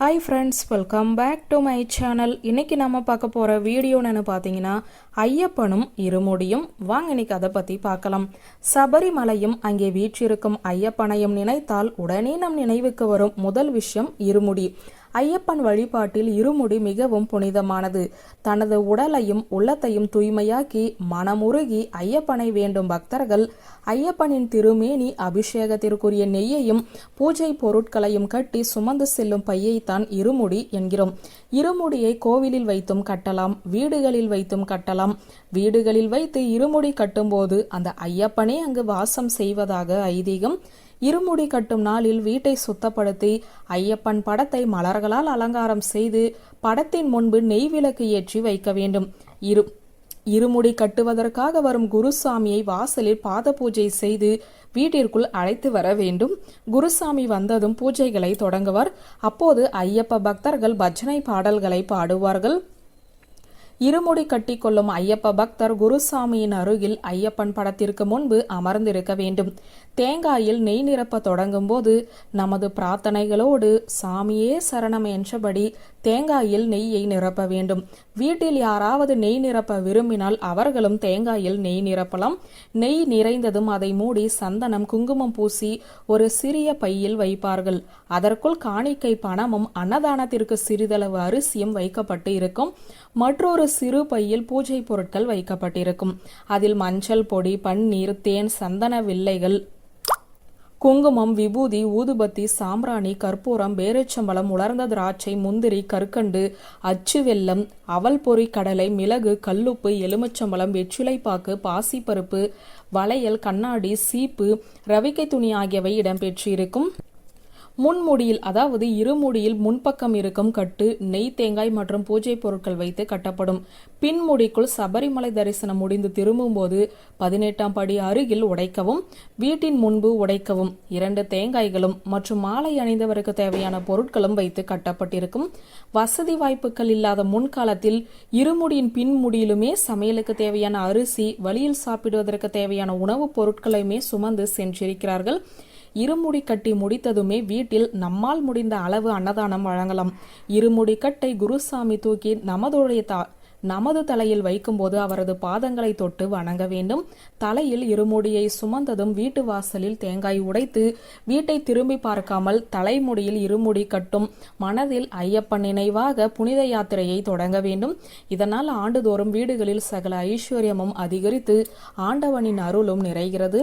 Hi friends welcome back to my channel இன்னைக்கு நம்ம பார்க்க போகிற வீடியோன்னு பார்த்தீங்கன்னா ஐயப்பனும் இருமுடியும். வாங்க இன்னைக்கு அதை பற்றி பார்க்கலாம். சபரிமலையும் அங்கே வீற்றிருக்கும் ஐயப்பனையும் நினைத்தால் உடனே நம் நினைவுக்கு வரும் முதல் விஷயம் இருமுடி. ஐயப்பன் வழிபாட்டில் இருமுடி மிகவும் புனிதமானது. தனது உடலையும் உள்ளத்தையும் தூய்மையாக்கி மனமுருகி ஐயப்பனை வேண்டும் பக்தர்கள் ஐயப்பனின் திருமேனி அபிஷேகத்திற்குரிய நெய்யையும் பூஜை பொருட்களையும் கட்டி சுமந்து செல்லும் பையைத்தான் இருமுடி என்கிறோம். இருமுடியை கோவிலில் வைத்தும் கட்டலாம் வீடுகளில் வைத்தும் கட்டலாம். வீடுகளில் வைத்து இருமுடி கட்டும்போது அந்த ஐயப்பனே அங்கு வாசம் செய்வதாக ஐதீகம் இருமுடி கட்டும் நாளில் வீட்டை சுத்தப்படுத்தி ஐயப்பன் படத்தை மலர்களால் அலங்காரம் செய்து படத்தின் முன்பு நெய் விளக்கு ஏற்றி வைக்க வேண்டும். இரு இருமுடி கட்டுவதற்காக வரும் குருசாமியை வாசலில் பாத பூஜை செய்து வீட்டிற்குள் அழைத்து வர வேண்டும். குருசாமி வந்ததும் பூஜைகளை தொடங்குவர். அப்போது ஐயப்ப பக்தர்கள் பஜனை பாடல்களை பாடுவார்கள். இருமுடி கட்டிக்கொள்ளும் ஐயப்ப பக்தர் குருசாமியின் அருகில் ஐயப்பன் படத்திற்கு முன்பு அமர்ந்திருக்க வேண்டும். தேங்காயில் நெய் நிரப்ப தொடங்கும் போது நமது பிரார்த்தனைகளோடு சாமியே சரணம் என்றபடி தேங்காயில் நெய்யை நிரப்ப வேண்டும். வீட்டில் யாராவது நெய் நிரப்ப விரும்பினால் அவர்களும் தேங்காயில் நெய் நிரப்பலாம். நெய் நிறைந்ததும் அதை மூடி சந்தனம் குங்குமம் பூசி ஒரு சிறிய பையில் வைப்பார்கள். அதற்குள் காணிக்கை பணமும் அன்னதானத்திற்கு சிறிதளவு அரிசியும் வைக்கப்பட்டு இருக்கும். மற்றொரு சிறு பையில் பூஜை பொருட்கள் வைக்கப்பட்டிருக்கும். அதில் மஞ்சள் பொடி பன்னீர் தேன் சந்தன வில்லைகள் குங்குமம் விபூதி ஊதுபத்தி சாம்பிராணி கற்பூரம் பேரிச்சம்பழம் உலர்ந்த திராட்சை முந்திரி கற்கண்டு அச்சு வெல்லம் அவல் பொறி கடலை மிளகு கல்லுப்பு எலுமிச்சம்பழம் வெற்றிலைப்பாக்கு பாசிப்பருப்பு வளையல் கண்ணாடி சீப்பு ரவிக்கை துணி ஆகியவை இடம்பெற்றிருக்கும். முன்முடியில் அதாவது இருமுடியில் முன்பக்கம் இருக்கும் கட்டு நெய் தேங்காய் மற்றும் பூஜை பொருட்கள் வைத்து கட்டப்படும். பின்முடிக்குள் சபரிமலை தரிசனம் முடிந்து திரும்பும்போது பதினெட்டாம் படி அருகில் உடைக்கவும் வீட்டின் முன்பு உடைக்கவும். இரண்டு தேங்காய்களும் மற்றும் மாலை அணிந்தவருக்கு தேவையான பொருட்களும் வைத்து கட்டப்பட்டிருக்கும். வசதி வாய்ப்புகள் இல்லாத முன்காலத்தில் இருமுடியின் பின்முடியிலுமே சமையலுக்கு தேவையான அரிசி வழியில் சாப்பிடுவதற்கு தேவையான உணவுப் பொருட்களையுமே சுமந்து சென்றிருக்கிறார்கள். இருமுடி கட்டி முடித்ததுமே வீட்டில் நம்மால் முடிந்த அளவு அன்னதானம் வழங்கலாம். இருமுடி கட்டை குருசாமி தூக்கி நமதுடைய தா நமது தலையில் வைக்கும்போது அவரது பாதங்களை தொட்டு வணங்க வேண்டும். தலையில் இருமுடியை சுமந்ததும் வீட்டு வாசலில் தேங்காய் உடைத்து வீட்டை திரும்பி பார்க்காமல் தலைமுடியில் இருமுடி கட்டும். மனதில் ஐயப்பன் நினைவாக புனித யாத்திரையை தொடங்க வேண்டும். இதனால் ஆண்டுதோறும் வீடுகளில் சகல ஐஸ்வர்யமும் அதிகரித்து ஆண்டவனின் அருளும் நிறைகிறது.